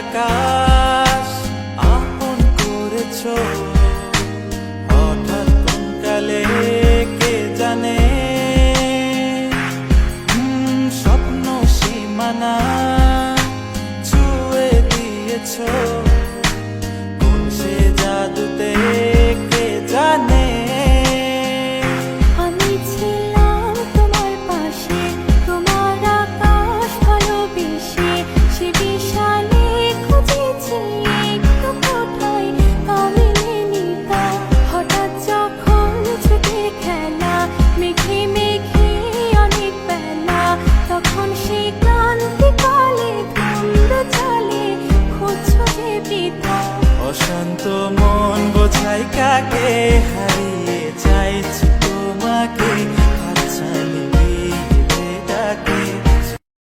আকাশ আপন করেছ। হঠাৎ কালে কে জানে? স্বপ্ন সীমানা ছুয়ে দিয়েছ। কোন সে জাদুতে কে জানে? তোমার আকাশ ভালোবেসে, সে অশান্ত মন বোঝায় কাকে?